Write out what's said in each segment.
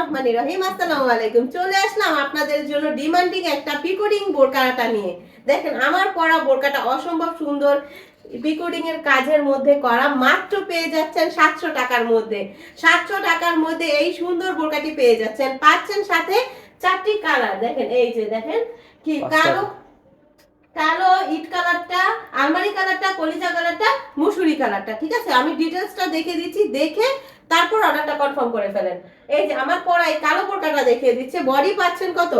রহমান রহিম আসসালামু আলাইকুম। চলে আসলাম আপনাদের জন্য ডিমান্ডিং একটা পিকোডিং বোরকাটা নিয়ে। দেখেন আমার পরা বোরকাটা অসম্ভব সুন্দর। পিকোডিং এর কাজের মধ্যে করা মাত্র পেয়ে যাচ্ছেন সাতশো টাকার মধ্যে। সাতশো টাকার মধ্যে এই সুন্দর বোরকাটি পেয়ে যাচ্ছেন। পাচ্ছেন সাথে চারটি কালার দেখেন এই যে দেখেন কি কালো কালো ইট কালারটা আলমারি কালারটা কলিজা কালারটা মুসুরি কালারটা। ঠিক আছে আমি ডিটেলসটা দেখে দিচ্ছি। দেখে তারপর অর্ডারটা কনফার্ম করে ফেলেন। এই যে আমার পড়াই কালো পোরকাটা দেখিয়ে দিচ্ছে বডি পাচ্ছেন কত?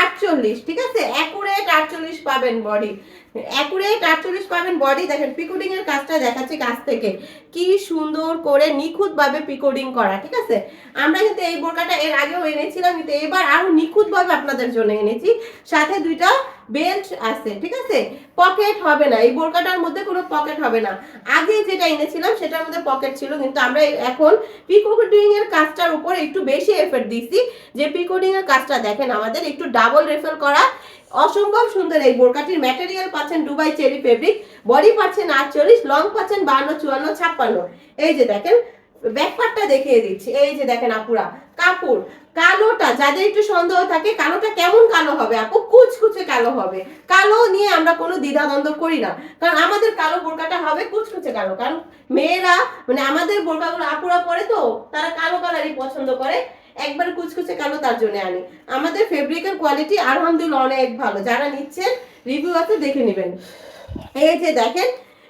আটচল্লিশ, ঠিক আছে? অ্যাকুরেট আটচল্লিশ পাবেন বডি অ্যাকুরেট আটচল্লিশ পাবেন বডি দেখেন পিকোডিং এর কাজটা দেখাচ্ছি কাছ থেকে। কি সুন্দর করে নিখুঁত ভাবে পিকোডিং করা, ঠিক আছে? আমরা কিন্তু এই বোরকাটা এর আগেও এনেছিলাম, কিন্তু এবার আরও নিখুঁত ভাবে আপনাদের জন্য এনেছি। সাথে দুইটা বেল্ট আছে, ঠিক আছে? পকেট হবে না, এই বোরকাটার মধ্যে কোনো পকেট হবে না। আগে যেটা এনেছিলাম, সেটার মধ্যে পকেট ছিল, কিন্তু আমরা এখন পিকোডিং এর কাজটার উপর একটু বেশি এফেক্ট দিচ্ছি যে পিকোডিং এর কাজটা দেখেন, আমাদের একটু ডাবল রেফেল করা অসম্ভব সুন্দর এই বোরকাটির ম্যাটেরিয়াল পাচ্ছেন দুবাই চেরি ফেব্রিক, বডি পাচ্ছেন আটচল্লিশ, লং পাচ্ছেন বান্ন, চুয়ান্ন, ছাপ্পান্ন। এই যে দেখেন, ব্যাকপার্টটা দেখিয়ে দিচ্ছি। এই যে দেখেন আপুরা, কাপড়, কালোটা, যাদের একটু সন্দেহ থাকে, কালোটা কেমন কালো হবে আপু? কুচকুচে কালো হবে। কালো নিয়ে আমরা কোনো দ্বিধাদ্বন্দ্ব করি না। কারণ আমাদের কালো বোরকাটা হবে কুচকুচে কালো। কারণ মেয়েরা মানে আমাদের বোরকাগুলো আপুরা পরে তো, তারা কালো কালারই পছন্দ করে। একবার কুচকুচে কালো তার জন্য আনি। আমাদের ফেব্রিকের কোয়ালিটি আলহামদুলিল্লাহ অনেক ভালো। যারা নিচ্ছেন রিভিউ আছে, দেখে নেবেন। এই যে দেখেন,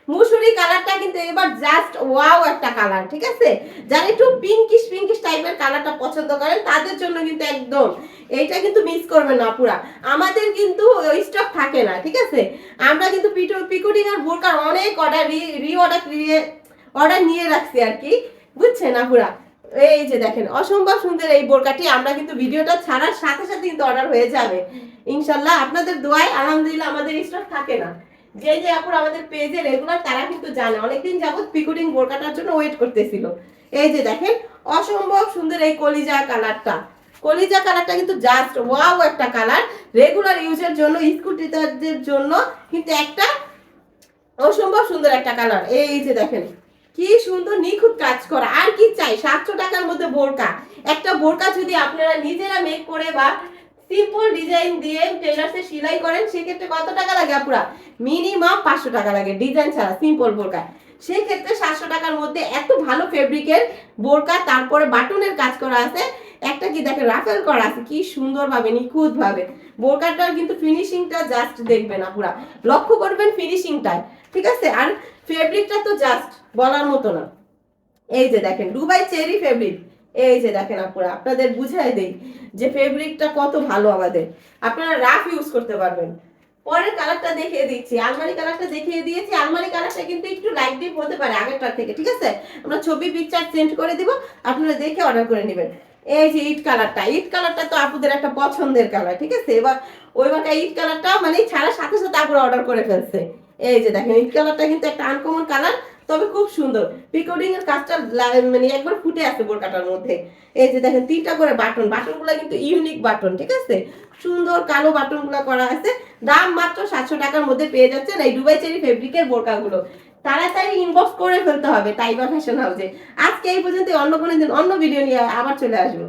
মুসুরি কালারটা কিন্তু এবার জাস্ট ওয়াও একটা কালার ঠিক আছে? যারা একটু পিঙ্কিশ পিঙ্কিশ টাইপের কালারটা পছন্দ করেন, তাদের জন্য কিন্তু একদম, এইটা কিন্তু মিস করবেন না পুরা। আমাদের কিন্তু ওই স্টক থাকে না, ঠিক আছে? আমরা কিন্তু পিটো পিকোডিং আর বোরকার অনেক অর্ডার রি অর্ডার অর্ডার নিয়ে রাখছি আর কি। বুঝছেন আপুরা এই যে দেখেন, অসম্ভব সুন্দর এই বোরকাটি। আমরা কিন্তু ভিডিওটা ছাড়ার সাথে সাথে কিন্তু অর্ডার হয়ে যাবে। ইনশাল্লাহ আপনাদের দোয়ায় আলহামদুলিল্লাহ আমাদের স্টক থাকে না। যে যে আপুর আমাদের পেজে রেগুলার তারা কিন্তু জানে। অনেকদিন যাবত পিকুডিং বোরকাটার জন্য ওয়েট করতেছিল। এই যে দেখেন, অসম্ভব সুন্দর এই কলিজা কালারটা কলিজা কালারটা কিন্তু জাস্ট ওয়াও একটা কালার রেগুলার ইউজের জন্য স্কুটিদের জন্য কিন্তু একটা অসম্ভব সুন্দর একটা কালার এই যে দেখেন কি সুন্দর নিখুঁত কাজ করা। আর কি চাই? সাতশো টাকার মধ্যে বোরকা। একটা বোরকা যদি আপনারা নিজেরা মেক করে বা সিম্পল ডিজাইন দিয়ে টেলার্সে সেলাই করেন, সেক্ষেত্রে কত টাকা লাগে আপুরা? মিনিমাম পাঁচশো টাকা লাগে ডিজাইন ছাড়া সিম্পল বোরকা। সেক্ষেত্রে সাতশো টাকার মধ্যে এত ভালো ফেব্রিকের বোরকা, তারপরে বাটনের কাজ করা আছে। একটা কি দেখে রাফেল করা আছে। কি সুন্দর ভাবে নিখুঁত ভাবে বোরকাটার কিন্তু ফিনিশিংটা জাস্ট দেখবেন আপুরা। লক্ষ্য করবেন ফিনিশিংটায় ঠিক আছে? আর ফেব্রিকটা তো জাস্ট বলার মতো না। এই যে দেখেন, দুবাই চেরি ফেব্রিক এই যে দেখেন আপুরা, আপনাদের বুঝাই দেই যে ফেব্রিকটা কত ভালো আমাদের। আপনারা রাফ ইউজ করতে পারবেন। পরের কালারটা দেখিয়ে দিচ্ছি। আলমারি কালারটা দেখিয়ে দিয়েছি। আলমারি কালারটা কিন্তু একটু লাইট ডিপ হতে পারে আগেরটার থেকে, ঠিক আছে? আমরা ছবি পিকচার সেন্ড করে দিব, আপনারা দেখে অর্ডার করে নেবেন। এই যে ইট কালারটা ইট কালারটা তো আপুদের একটা পছন্দের কালার ঠিক আছে? এবার ওই বাটা ইট কালারটা মানে ছাড়ার সাথে সাথে আপুরা অর্ডার করে ফেলছে। এই যে দেখেন ইট কালারটা কিন্তু একটা আনকমন কালার তবে খুব সুন্দর। পিকোডিং এর কাজটা মানে একবার ফুটে আছে বোরকাটার মধ্যে। এই যে দেখেন, তিনটা করে বাটন বাটন বাটনগুলো কিন্তু ইউনিক বাটন ঠিক আছে? সুন্দর কালো বাটন বাটনগুলো করা আছে। দাম মাত্র সাতশো টাকার মধ্যে পেয়ে যাচ্ছেন এই দুবাই চেরি ফেব্রিকের বোরকাগুলো তাড়াতাড়ি ইনবক্স করে ফেলতে হবে তাইবা ফ্যাশন হাউসে আজকে এই পর্যন্ত অন্য কোনো দিন অন্য ভিডিও নিয়ে আবার চলে আসব।